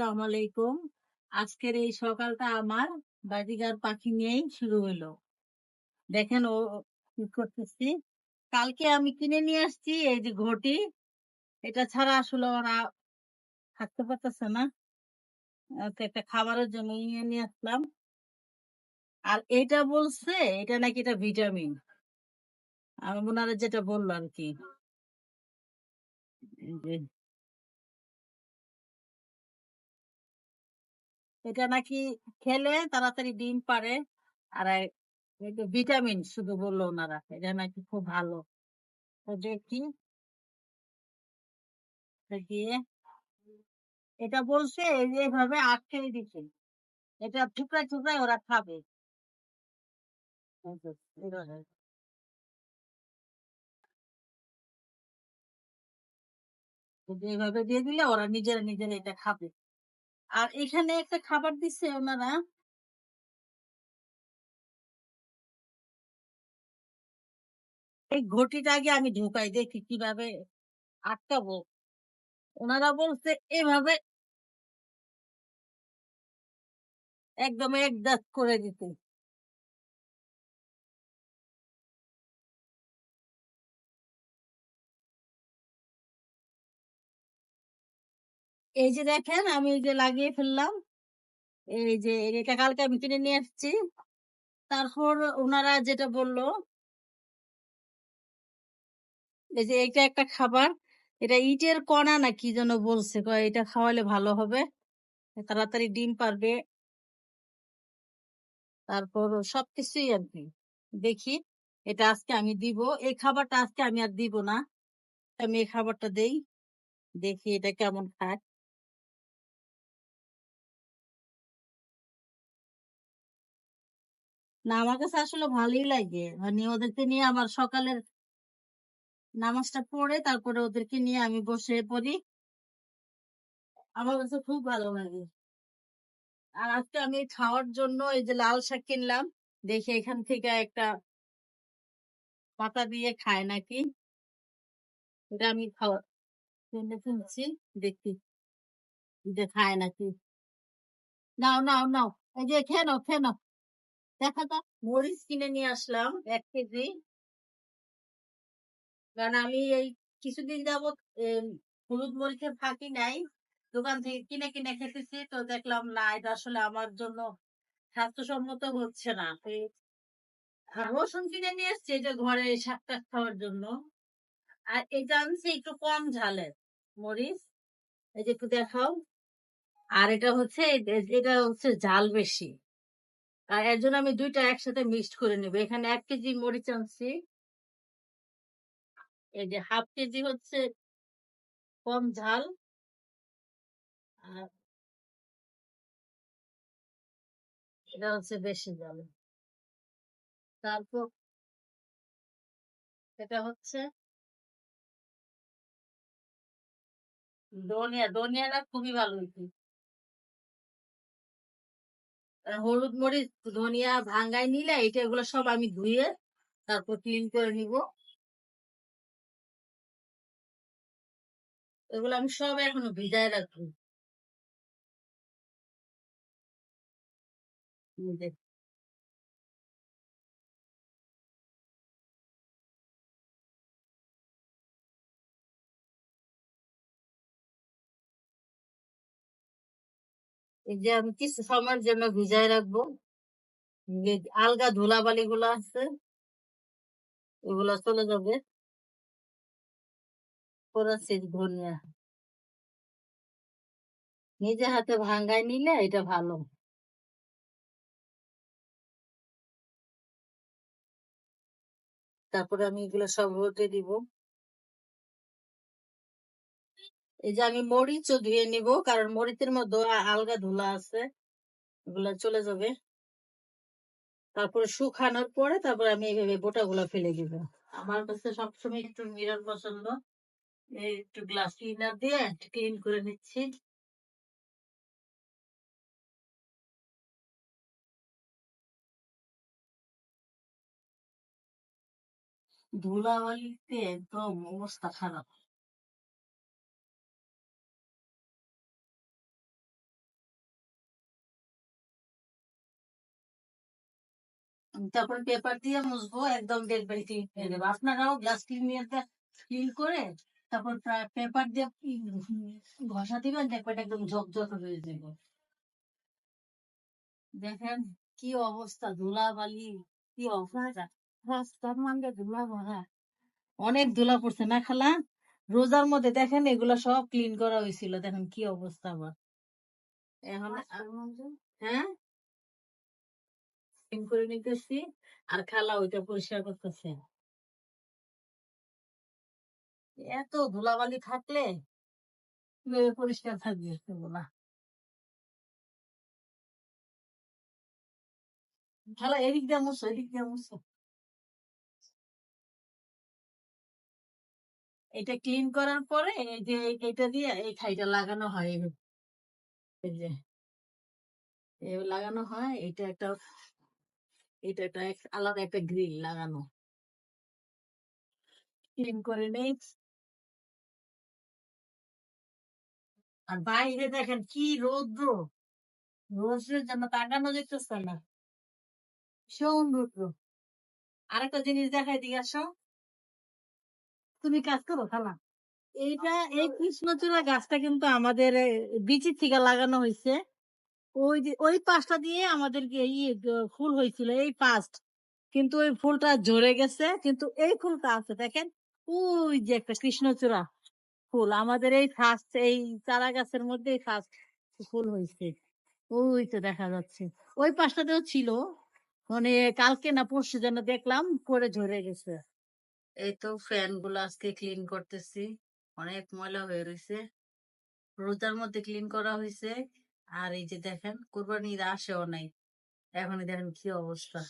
আসসালামু আলাইকুম। আজকের এই সকালটা আমার বাজিগার পাখি নিয়েই শুরু হলো। দেখেন ও কি করতেছি। কালকে আমি কিনে নিয়ে আসছি এই যে ঘটি। এটা ছাড়া আসলে ওরা থাকতে পারতেছে না। একটা খাবারের জন্য নিয়ে নিয়ে আসলাম। আর এটা বলছে, এটা নাকি এটা ভিটামিন। আমি ওনারা যেটা বলল আর কি। এটা নাকি খেলে তাড়াতাড়ি ডিম পারে আর ভিটামিন শুধু বলল ওনারা, এটা নাকি খুব ভালো। দেখি। এটা বলছে এই যে এভাবে আটকে দিচ্ছে এটা টুকরা টুকরাই ওরা খাবে। এইভাবে। এইভাবে দিয়ে দিলে ওরা নিজেরা নিজেরা এটা খাবে। আর এখানে একটা খাবার দিচ্ছে ওনারা। এই ঘটিটা আগে আমি ঢুকাই, দেখি কীভাবে আটকাবো। ওনারা বলছে, এভাবে একদম এক দাঁত করে দিতে। এই যে দেখেন, আমি যে লাগিয়ে ফেললাম। এই যে এটা কালকে আমি কিনে নিয়ে আসছি। তারপর ওনারা যেটা বলল এই যে এটা একটা খাবার। এটা ইটের কণা না কি যেন বলছে। এটা খাওয়ালে ভালো হবে। তাড়াতাড়ি ডিম পারবে। তারপর সবকিছুই আর কি। দেখি, এটা আজকে আমি দিব। এই খাবারটা আজকে আমি আর দিব না। আমি এই খাবারটা দেই। দেখি এটা কেমন খায়। না, আমার কাছে আসলে ভালোই লাগে। মানে ওদেরকে নিয়ে আমার সকালের নামাজটা পড়ে, তারপরে ওদেরকে নিয়ে আমি বসে পড়ি। আমার কাছে খুব ভালো লাগে। আর আজকে আমি খাওয়ার জন্য এই যে লাল শাক কিনলাম, দেখি এখান থেকে একটা পাতা দিয়ে খায় নাকি। এটা আমি খাওয়া কিনে ফেলছি, দেখি এটা খায় নাকি। নাও নাও নাও, এই যে খেয়ে নাও খেয়ে নাও। দেখা যাক, মরিচ কিনে নিয়ে আসলাম এক কেজি। কারণ আমি এই কিছুদিন যাবত হলুদ মরিচের ফাঁকি নাই। দোকান থেকে কিনে কিনে খেতেছি, তো দেখলাম না, এটা আসলে আমার জন্য স্বাস্থ্যসম্মত হচ্ছে না। আর রসুন কিনে নিয়ে এসছি এটা ঘরে শাক টাক খাওয়ার জন্য। আর এটা আনছি একটু কম ঝালের মরিচ, এই যে একটু দেখাও। আর এটা হচ্ছে এটা হচ্ছে ঝাল বেশি। আর এর জন্য আমি দুইটা একসাথে মিক্সড করে নেব। এখানে এক কেজি মরিচ আনছি। এই যে হাফ কেজি হচ্ছে কম ঝাল। আর এটা হচ্ছে বেশি ঝাল। তারপর এটা হচ্ছে ধনিয়া। ধনিয়াটা খুবই ভালো আর হলুদ মরিচ, ধনিয়া ভাঙ্গাই নিলে এটা এগুলো সব আমি ধুয়ে তারপর ক্লিন করে নিব। এগুলো আমি সব এখনও ভিজায় রাখব। যে আমি কিছু সময়ের জন্য ভিজায় রাখব? আলগা ধুলাবালি গুলো আছে, এগুলো চলে যাবে। নিজে হাতে ভাঙ্গাই নিলে এটা ভালো। তারপরে আমি এগুলো সব রোদে দিব। এই যে আমি মরিচও ধুয়ে নিব, কারণ মরিচের মধ্যে আলগা ধুলা আছে, এগুলা চলে যাবে। তারপরে শুকানোর পরে তারপরে আমি এইভাবে বোটা গুলা ফেলে দিব। আমার কাছে সবসময় একটু মিরর পছন্দ। একটু গ্লাস ক্লিনার দিয়ে একটু ক্লিন করে নিচ্ছি। ধুলাবালিতে একদম অবস্থা খারাপ। তারপর পেপার দিয়ে মুছবো একদম দেখবেন ক্লিন হয়ে যাবে আপনারাও গ্লাস ক্লিনারটা ক্লিন করে তারপর পেপার দিয়ে ঘষা দিবেন দেখবেন একদম ঝকঝক হয়ে যাবে। দেখেন কি অবস্থা ধুলাবালি কি অবস্থা। রাস্তার মানে ধুলা ভরা। অনেক ধুলা পড়ছে না খালা? রোজার মধ্যে দেখেন এগুলা সব ক্লিন করা হয়েছিল দেখেন কি অবস্থা আবার। এখন হ্যাঁ? ক্লিন করে নিতেছি আর খালা ওইটা পরিষ্কার করতেছে। এত ধুলাবালি থাকলে পরিষ্কার থাকবে সেগুলা খালা এদিক দিয়ে এদিক দিয়ে এটা ক্লিন করার পরে এই যে এটা দিয়ে এই খাইটা লাগানো হয় এই যে। লাগানো হয় এটা একটা এটা একটা আলাদা একটা গ্রিল লাগানো। করে আর বাইরে দেখেন কি রৌদ্র। রোদ্রের জন্য তাকানো না। আরেকটা জিনিস দেখাই দিয়ে আসো। তুমি কাজ করো খালা এইটা, এই কৃষ্ণচূড়া গাছটা কিন্তু আমাদের বিচির থেকে লাগানো হয়েছে ওই ওই পাশটা দিয়ে আমাদেরকে এই ফুল হয়েছিল, এই পাস্ট কিন্তু ওই ফুলটা ঝরে গেছে, কিন্তু এই ফুলটা আছে, দেখেন, ওই যে একটা কৃষ্ণচূড়া ফুল, আমাদের এই ফার্স্ট, এই চারা গাছের মধ্যে ফার্স্ট ফুল হয়েছে। ওই তো দেখা যাচ্ছে। ওই পাশটাতেও ছিল মানে কালকে না পরশু যেন দেখলাম, পরে ঝরে গেছে। এই তো ফ্যানগুলো আজকে ক্লিন করতেছি, অনেক ময়লা হয়ে রয়েছে। রোজার মধ্যে ক্লিন করা হয়েছে। আর এই যে দেখেন, কোরবানির আসেও নাই। এখনই দেখেন কি অবস্থা।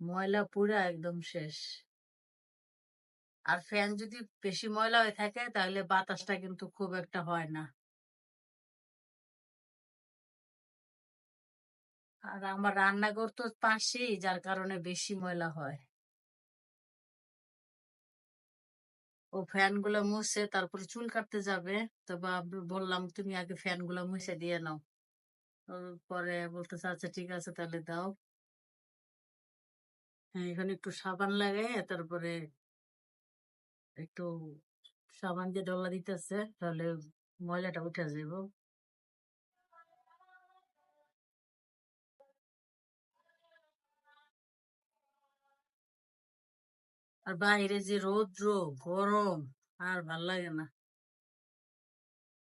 ময়লা পুরা একদম শেষ। আর ফ্যান যদি বেশি ময়লা হয়ে থাকে, তাহলে বাতাসটা কিন্তু খুব একটা হয় না। আর আমার রান্নাঘর তো পাশেই, যার কারণে বেশি ময়লা হয়। ও ফ্যানগুলো মুছে তারপরে চুল কাটতে যাবে। তো বললাম, তুমি আগে ফ্যানগুলো মুছে দিয়ে নাও। পরে বলতে আচ্ছা ঠিক আছে, তাহলে দাও। হ্যাঁ এখানে একটু সাবান লাগে তারপরে একটু সাবান দিয়ে ডলা দিতেছে, তাহলে ময়লাটা উঠে যাব আর বাইরে যে রৌদ্র, গরম, আর ভালো লাগে না।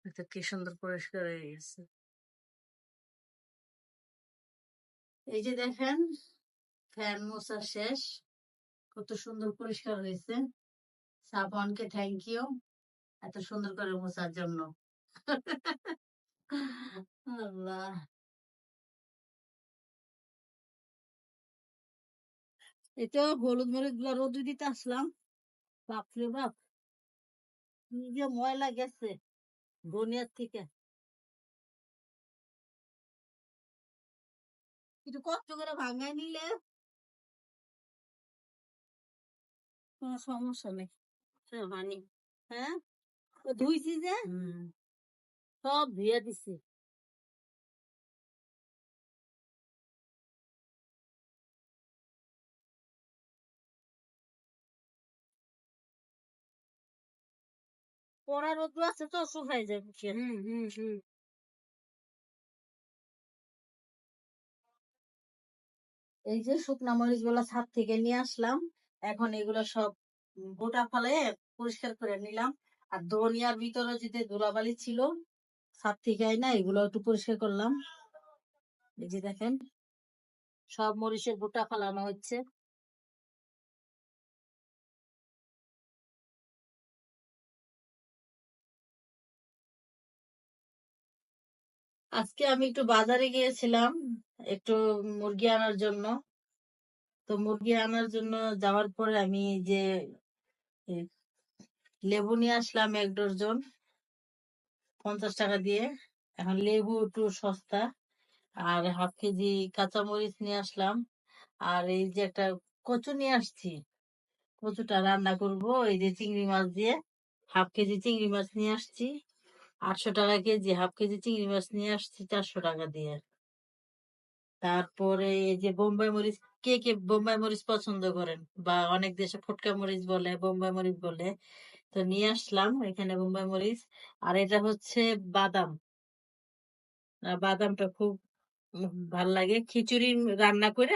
এটা কি সুন্দর পরিষ্কার হয়ে গেছে। এই যে দেখেন, ফ্যান মোছা শেষ। কত সুন্দর পরিষ্কার হয়েছে। সাবানকে থ্যাংক ইউ এত সুন্দর করে মোছার জন্য। আল্লাহ। এটা হলুদ মরিচগুলা রোদ দিতে আসলাম। বাপরে বাপ! কি যে ময়লা গেছে বনিয়ার থেকে। একটু কষ্ট করে ভাঙাই নিলে কোনো সমস্যা নেই। মানি হ্যাঁ? ধুইছি যে সব ধুয়ে দিছি। পড়া রোদ্র আছে তো শুকাই যাবে হুম হুম হুম। এই যে শুকনা মরিচগুলা ছাদ থেকে নিয়ে আসলাম এখন এগুলো সব গোটা ফলে পরিষ্কার করে নিলাম। আর ধনিয়ার ভিতরে যেতে ধুলাবালি ছিল ছাদ থেকে না এগুলো একটু পরিষ্কার করলাম। এই যে দেখেন সব মরিচের গোটা ফালানো হচ্ছে। আজকে আমি একটু বাজারে গিয়েছিলাম, একটু মুরগি আনার জন্য। তো মুরগি আনার জন্য যাওয়ার পরে আমি যে লেবু নিয়ে আসলাম এক ডজন, পঞ্চাশ টাকা দিয়ে। এখন লেবু একটু সস্তা। আর হাফ কেজি কাঁচামরিচ নিয়ে আসলাম। আর এই যে একটা কচু নিয়ে আসছি, কচুটা রান্না করব। এই যে চিংড়ি মাছ দিয়ে, হাফ কেজি চিংড়ি মাছ নিয়ে আসছি। আটশো টাকা কেজি, হাফ কেজি চিংড়ি মাছ নিয়ে আসছি চারশো টাকা দিয়ে। তারপরে এই যে বোম্বাই মরিচ, কে কে বোম্বাই মরিচ পছন্দ করেন? বা অনেক দেশে ফুটকা মরিচ বলে, বোম্বাই মরিচ বলে। তো নিয়ে আসলাম এখানে বোম্বাই মরিচ। আর এটা হচ্ছে বাদাম। বাদামটা খুব ভালো লাগে। খিচুড়ি রান্না করে,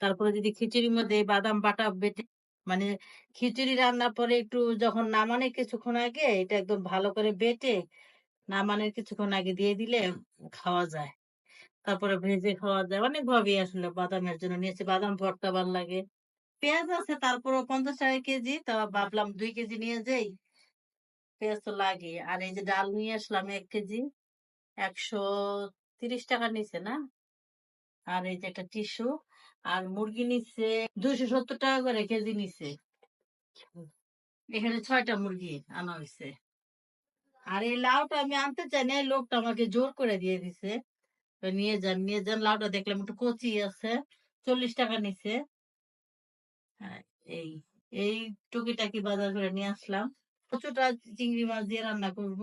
তারপরে যদি খিচুড়ির মধ্যে বাদাম বাটা বেটে মানে খিচুড়ি রান্নার পরে একটু যখন নামানোর কিছুক্ষণ আগে এটা একদম ভালো করে বেটে নামানোর কিছুক্ষণ আগে দিয়ে দিলে খাওয়া যায়। তারপরে ভেজে খাওয়া যায়। অনেক ভাবে আসলে বাদামের জন্য নিয়েছি। বাদাম ভর্তা ভালো লাগে। পেঁয়াজ আছে তারপরে পঞ্চাশ টাকা কেজি। তা ভাবলাম দুই কেজি নিয়ে যাই। পেঁয়াজ তো লাগে আর এই যে ডাল নিয়ে আসলাম এক কেজি। একশো তিরিশ টাকা নিছে না? আর এই যে একটা টিস্যু। আর মুরগি নিচ্ছে দুইশো সত্তর টাকা করে কেজি নিচ্ছে। এখানে ছয়টা মুরগি আনা হয়েছে আর এই লাউটা আমি আনতে চাই না এই লোকটা আমাকে জোর করে দিয়ে দিছে। নিয়ে যান নিয়ে যান লাউটা দেখলাম একটু কচি আছে চল্লিশ টাকা নিছে হ্যাঁ, এই এই টুকিটাকি বাজার করে নিয়ে আসলাম। প্রচুরটা চিংড়ি মাছ দিয়ে রান্না করব।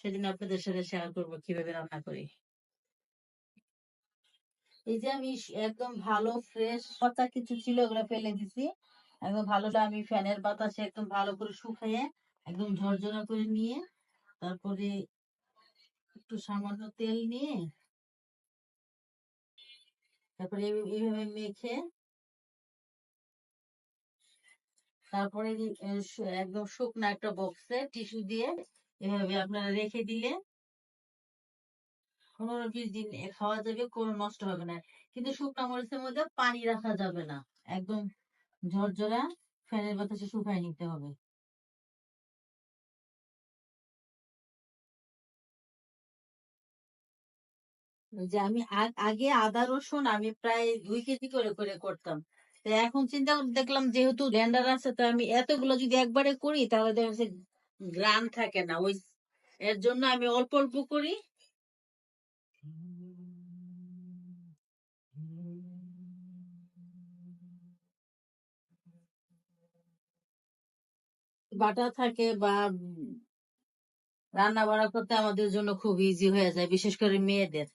সেদিন আপনাদের সাথে শেয়ার করব কীভাবে রান্না করি। এই যে আমি একদম ভালো ফ্রেশ পাতা কিছু ছিল ওগুলো ফেলে দিছি। একদম ভালোটা আমি ফ্যানের বাতাসে একদম ভালো করে শুকিয়ে একদম ঝরঝরা করে নিয়ে তারপরে একটু সামান্য তেল নিয়ে তারপরে এই- এইভাবে মেখে তারপরে একদম শুকনো একটা বক্সে টিস্যু দিয়ে এভাবে আপনারা রেখে দিলে পনেরো বিশ দিন খাওয়া যাবে, কোনো নষ্ট হবে না। কিন্তু শুকনো মরিচের মধ্যে পানি রাখা যাবে না। একদম ঝরঝরা ফ্যানের বাতাসে শুকায় নিতে হবে। যে আমি আগে আদা, রসুন আমি প্রায় দুই কেজি করে করে করতাম। তো এখন চিন্তা দেখলাম যেহেতু ব্লেন্ডার আছে, তো আমি এতগুলো যদি একবারে করি, তাহলে দেখা যাচ্ছে গ্রান থাকে না। ওই, এর জন্য আমি অল্প অল্প করি। বাটা থাকে বা রান্না বাড়া করতে আমাদের জন্য খুব ইজি হয়ে যায়, বিশেষ করে মেয়েদের।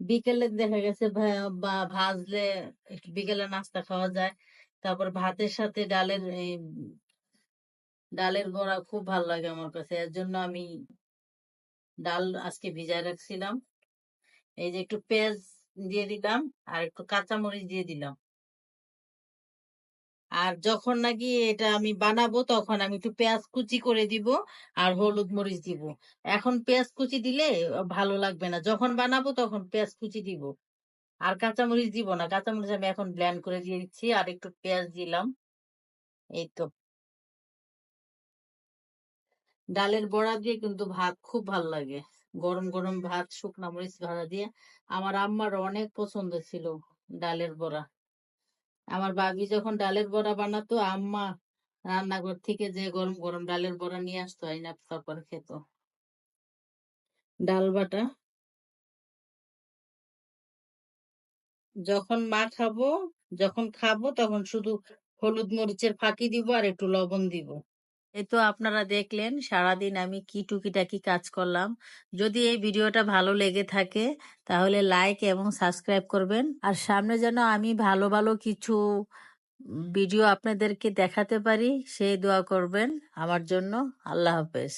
বিকেলে দেখা গেছে বা ভাজলে বিকেলে নাস্তা খাওয়া যায়। তারপর ভাতের সাথে ডালের ডালের বড়া খুব ভালো লাগে আমার কাছে। এর জন্য আমি ডাল আজকে ভিজায় রাখছিলাম। এই যে একটু পেঁয়াজ দিয়ে দিলাম আর একটু কাঁচামরিচ দিয়ে দিলাম। আর যখন নাকি এটা আমি বানাবো, তখন আমি একটু পেঁয়াজ কুচি করে দিব আর হলুদ মরিচ দিব। এখন পেঁয়াজ কুচি দিলে ভালো লাগবে না। যখন বানাবো, তখন পেঁয়াজ কুচি দিব। আর কাঁচামরিচ দিব না। কাঁচামরিচ আমি এখন ব্লেন্ড করে দিয়ে দিচ্ছি আর একটু পেঁয়াজ দিলাম। এই তো। ডালের বড়া দিয়ে কিন্তু ভাত খুব ভালো লাগে। গরম গরম ভাত, শুকনা মরিচ ভাজা দিয়ে। আমার আম্মার অনেক পছন্দ ছিল ডালের বড়া। আমার ভাবি যখন ডালের বড়া বানাতো, আম্মা রান্নাঘর থেকে যে গরম গরম ডালের বড়া নিয়ে আসতো, আইনা তারপর খেত। ডাল বাটা। যখন মা খাব, যখন খাব, তখন শুধু হলুদ মরিচের ফাঁকি দিব আর একটু লবণ দিব। এই তো আপনারা দেখলেন, সারাদিন আমি কি টুকিটাকি কাজ করলাম। যদি এই ভিডিওটা ভালো লেগে থাকে, তাহলে লাইক এবং সাবস্ক্রাইব করবেন। আর সামনে যেন আমি ভালো ভালো কিছু ভিডিও আপনাদেরকে দেখাতে পারি, সেই দোয়া করবেন। আমার জন্য আল্লাহ হাফেজ।